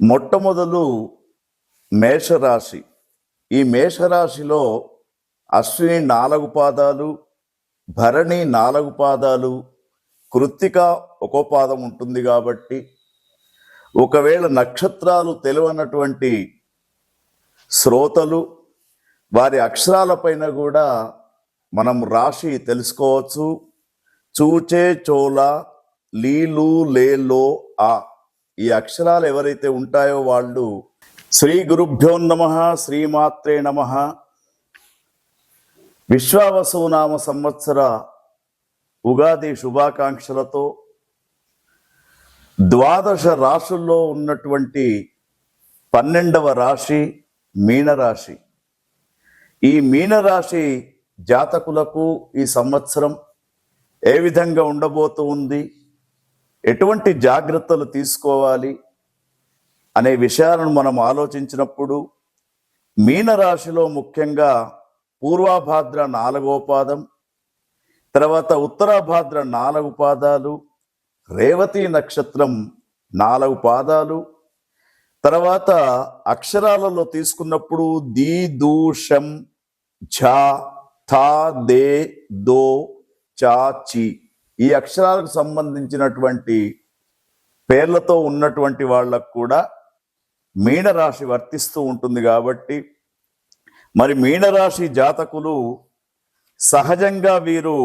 మొట్టమొదలు మేషరాశి. ఈ మేషరాశిలో అశ్విని నాలుగు పాదాలు భరణి నాలుగు పాదాలు కృత్తిక ఒక్కో పాదం ఉంటుంది కాబట్టి ఒకవేళ నక్షత్రాలు తెలివన్నటువంటి శ్రోతలు వారి అక్షరాలపైన కూడా మనం రాశి తెలుసుకోవచ్చు. చూచే చోల లీలు లేలో ఆ. ఈ అక్షరాలు ఎవరైతే ఉంటాయో వాళ్ళు శ్రీ గురుభ్యో నమ శ్రీమాత్రే నమ. విశ్వావసునామ సంవత్సర ఉగాది శుభాకాంక్షలతో ద్వాదశ రాశుల్లో ఉన్నటువంటి పన్నెండవ రాశి మీనరాశి. ఈ మీనరాశి జాతకులకు ఈ సంవత్సరం ఏ విధంగా ఉండబోతూ ఉంది? ఎటువంటి జాగ్రత్తలు తీసుకోవాలి అనే విషయాలను మనం ఆలోచించినప్పుడు మీనరాశిలో ముఖ్యంగా పూర్వాభాద్ర నాలుగో పాదం తర్వాత ఉత్తరాభాద్ర నాలుగు పాదాలు రేవతి నక్షత్రం నాలుగు పాదాలు తర్వాత అక్షరాలలో తీసుకున్నప్పుడు దీ దూషం ఝా థా దే దో చా చీ. ఈ అక్షరాలకు సంబంధించినటువంటి పేర్లతో ఉన్నటువంటి వాళ్ళకు కూడా మీనరాశి వర్తిస్తూ ఉంటుంది కాబట్టి మరి మీనరాశి జాతకులు సహజంగా వీరు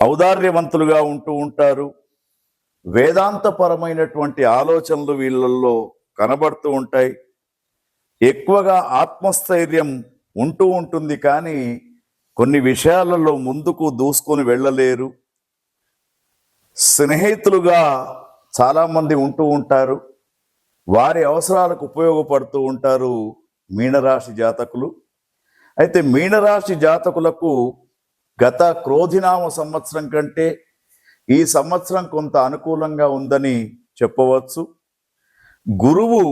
ఔదార్యవంతులుగా ఉంటూ ఉంటారు. వేదాంతపరమైనటువంటి ఆలోచనలు వీళ్ళల్లో కనబడుతూ ఉంటాయి. ఎక్కువగా ఆత్మస్థైర్యం ఉంటూ ఉంటుంది కానీ కొన్ని విషయాలలో ముందుకు దూసుకొని వెళ్ళలేరు. స్నేహితులుగా చాలామంది ఉంటూ ఉంటారు. వారి అవసరాలకు ఉపయోగపడుతూ ఉంటారు మీనరాశి జాతకులు. అయితే మీనరాశి జాతకులకు గత క్రోధినామ సంవత్సరం కంటే ఈ సంవత్సరం కొంత అనుకూలంగా ఉందని చెప్పవచ్చు. గురువు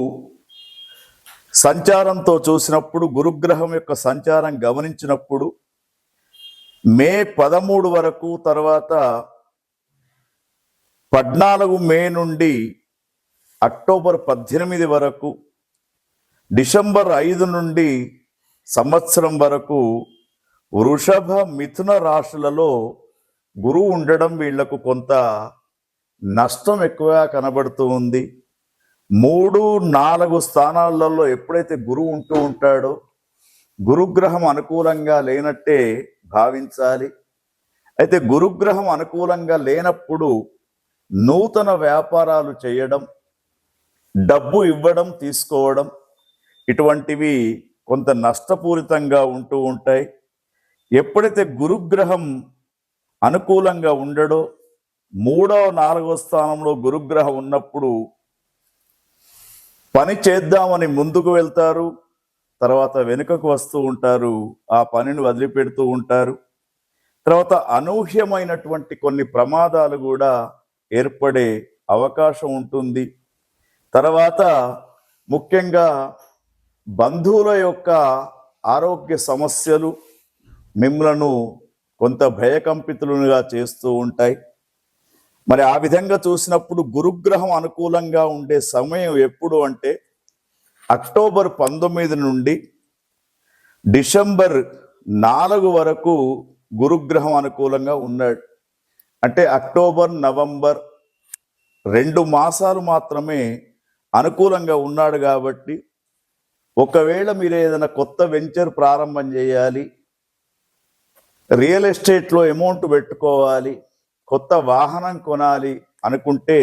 సంచారంతో చూసినప్పుడు గురుగ్రహం యొక్క సంచారం గమనించినప్పుడు మే పదమూడు వరకు తర్వాత పద్నాలుగు మే నుండి అక్టోబర్ పద్దెనిమిది వరకు డిసెంబర్ ఐదు నుండి సంవత్సరం వరకు వృషభ మిథున రాశులలో గురువు ఉండడం వీళ్ళకు కొంత నష్టం ఎక్కువగా కనబడుతూ ఉంది. మూడు నాలుగు స్థానాలలో ఎప్పుడైతే గురువు ఉంటూ ఉంటాడో గురుగ్రహం అనుకూలంగా లేనట్టే భావించాలి. అయితే గురుగ్రహం అనుకూలంగా లేనప్పుడు నూతన వ్యాపారాలు చేయడం డబ్బు ఇవ్వడం తీసుకోవడం ఇటువంటివి కొంత నష్టపూరితంగా ఉంటూ ఉంటాయి. ఎప్పుడైతే గురుగ్రహం అనుకూలంగా ఉండడో మూడవ నాలుగవ స్థానంలో గురుగ్రహం ఉన్నప్పుడు పని చేద్దామని ముందుకు వెళ్తారు. తర్వాత వెనుకకు వస్తూ ఉంటారు ఆ పనిని వదిలిపెడుతూ ఉంటారు. తర్వాత అనూహ్యమైనటువంటి కొన్ని ప్రమాదాలు కూడా ఏర్పడే అవకాశం ఉంటుంది. తర్వాత ముఖ్యంగా బంధువుల యొక్క ఆరోగ్య సమస్యలు మిమ్మలను కొంత భయకంపితులుగా చేస్తూ ఉంటాయి. మరి ఆ విధంగా చూసినప్పుడు గురుగ్రహం అనుకూలంగా ఉండే సమయం ఎప్పుడు అంటే అక్టోబర్ పంతొమ్మిది నుండి డిసెంబర్ నాలుగు వరకు గురుగ్రహం అనుకూలంగా ఉన్నాడు. అంటే అక్టోబర్ నవంబర్ రెండు మాసాలు మాత్రమే అనుకూలంగా ఉన్నాడు కాబట్టి ఒకవేళ మీరు ఏదైనా కొత్త వెంచర్ ప్రారంభం చేయాలి రియల్ ఎస్టేట్లో అమౌంట్ పెట్టుకోవాలి కొత్త వాహనం కొనాలి అనుకుంటే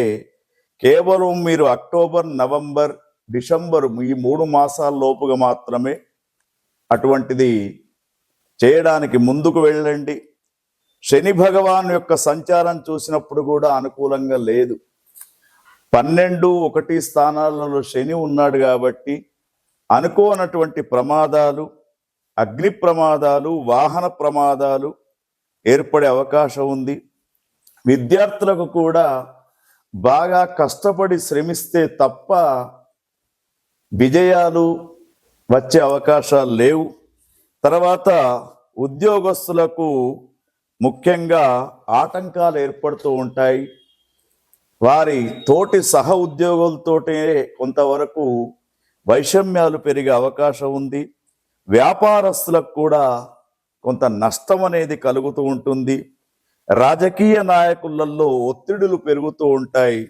కేవలం మీరు అక్టోబర్ నవంబర్ డిసెంబర్ ఈ మూడు మాసాల లోపుగా మాత్రమే అటువంటిది చేయడానికి ముందుకు వెళ్ళండి. శని భగవాన్ యొక్క సంచారం చూసినప్పుడు కూడా అనుకూలంగా లేదు. పన్నెండు ఒకటి స్థానాలలో శని ఉన్నాడు కాబట్టి అనుకోనటువంటి ప్రమాదాలు అగ్ని ప్రమాదాలు వాహన ప్రమాదాలు ఏర్పడే అవకాశం ఉంది. విద్యార్థులకు కూడా బాగా కష్టపడి శ్రమిస్తే తప్ప విజయాలు వచ్చే అవకాశాలు లేవు. తర్వాత ఉద్యోగస్తులకు ముఖ్యంగా ఆటంకాలు ఏర్పడుతూ ఉంటాయి. వారి తోటి సహ ఉద్యోగులతోటే కొంతవరకు వైషమ్యాలు పెరిగే అవకాశం ఉంది. వ్యాపారస్తులకు కూడా కొంత నష్టం అనేది కలుగుతూ ఉంటుంది. రాజకీయ నాయకులలో ఒత్తిడులు పెరుగుతూ ఉంటాయి.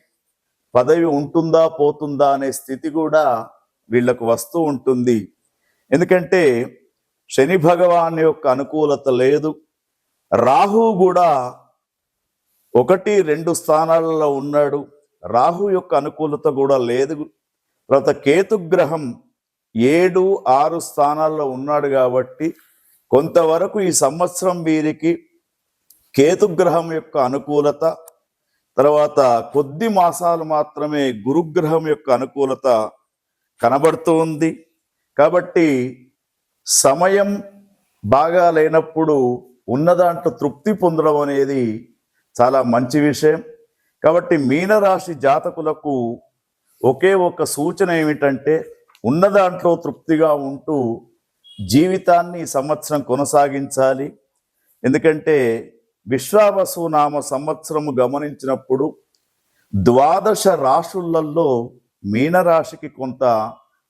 పదవి ఉంటుందా పోతుందా అనే స్థితి కూడా వీళ్ళకు వస్తూ ఉంటుంది. ఎందుకంటే శని భగవాన్ యొక్క అనుకూలత లేదు. రాహు కూడా ఒకటి రెండు స్థానాలలో ఉన్నాడు. రాహు యొక్క అనుకూలత కూడా లేదు. తర్వాత కేతుగ్రహం ఏడు ఆరు స్థానాల్లో ఉన్నాడు కాబట్టి కొంతవరకు ఈ సంవత్సరం వీరికి కేతుగ్రహం యొక్క అనుకూలత తర్వాత కొద్ది మాసాలు మాత్రమే గురుగ్రహం యొక్క అనుకూలత కనబడుతూ ఉంది. కాబట్టి సమయం బాగా లేనప్పుడు ఉన్న దాంట్లో తృప్తి పొందడం అనేది చాలా మంచి విషయం. కాబట్టి మీనరాశి జాతకులకు ఒకే ఒక సూచన ఏమిటంటే ఉన్న దాంట్లో తృప్తిగా ఉంటూ జీవితాన్ని సంవత్సరం కొనసాగించాలి. ఎందుకంటే విశ్వావసు నామ సంవత్సరము గమనించినప్పుడు ద్వాదశ రాశులలో మీనరాశికి కొంత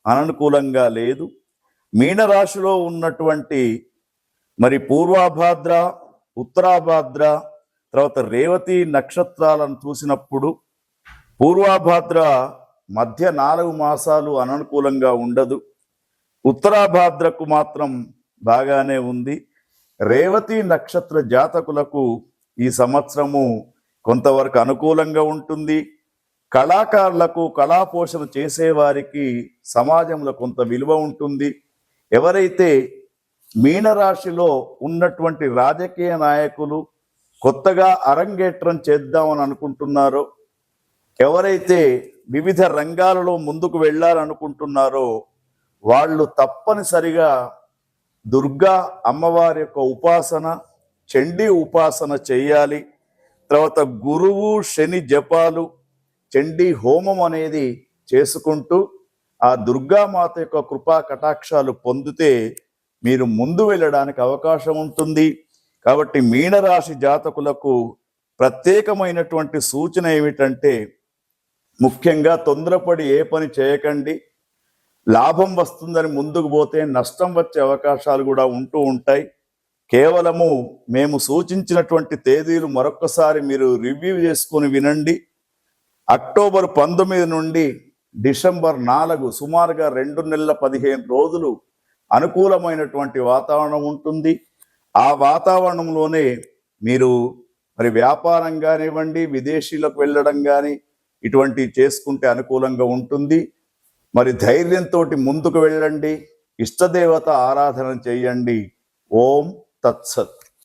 అననుకూలంగా లేదు. మీనరాశిలో ఉన్నటువంటి మరి పూర్వాభాద్ర ఉత్తరాభాద్ర తర్వాత రేవతి నక్షత్రాలను చూసినప్పుడు పూర్వాభాద్ర మధ్య నాలుగు మాసాలు అననుకూలంగా ఉండదు. ఉత్తరాభాద్రకు మాత్రం బాగానే ఉంది. రేవతి నక్షత్ర జాతకులకు ఈ సంవత్సరము కొంతవరకు అనుకూలంగా ఉంటుంది. కళాకారులకు కళాపోషణ చేసేవారికి సమాజంలో కొంత విలువ ఉంటుంది. ఎవరైతే మీనరాశిలో ఉన్నటువంటి రాజకీయ నాయకులు కొత్తగా అరంగేట్రం చేద్దామని అనుకుంటున్నారో ఎవరైతే వివిధ రంగాలలో ముందుకు వెళ్ళాలనుకుంటున్నారో వాళ్ళు తప్పనిసరిగా దుర్గా అమ్మవారి యొక్క ఉపాసన చండీ ఉపాసన చేయాలి. తర్వాత గురువు శని జపాలు చండీ హోమం అనేది చేసుకుంటూ ఆ దుర్గామాత యొక్క కృపా కటాక్షాలు పొందితే మీరు ముందు వెళ్ళడానికి అవకాశం ఉంటుంది. కాబట్టి మీనరాశి జాతకులకు ప్రత్యేకమైనటువంటి సూచన ఏమిటంటే ముఖ్యంగా తొందరపడి ఏ పని చేయకండి. లాభం వస్తుందని ముందుకు పోతే నష్టం వచ్చే అవకాశాలు కూడా ఉంటూ ఉంటాయి. కేవలము మేము సూచించినటువంటి తేదీలు మరొక్కసారి మీరు రివ్యూ చేసుకొని వినండి. అక్టోబర్ పంతొమ్మిది నుండి డిసెంబర్ నాలుగు సుమారుగా రెండు నెలల పదిహేను రోజులు అనుకూలమైనటువంటి వాతావరణం ఉంటుంది. ఆ వాతావరణంలోనే మీరు మరి వ్యాపారం కానివ్వండి విదేశీలకు వెళ్ళడం కానీ ఇటువంటివి చేసుకుంటే అనుకూలంగా ఉంటుంది. మరి ధైర్యంతో ముందుకు వెళ్ళండి. ఇష్టదేవత ఆరాధన చేయండి. ఓం తత్సత్.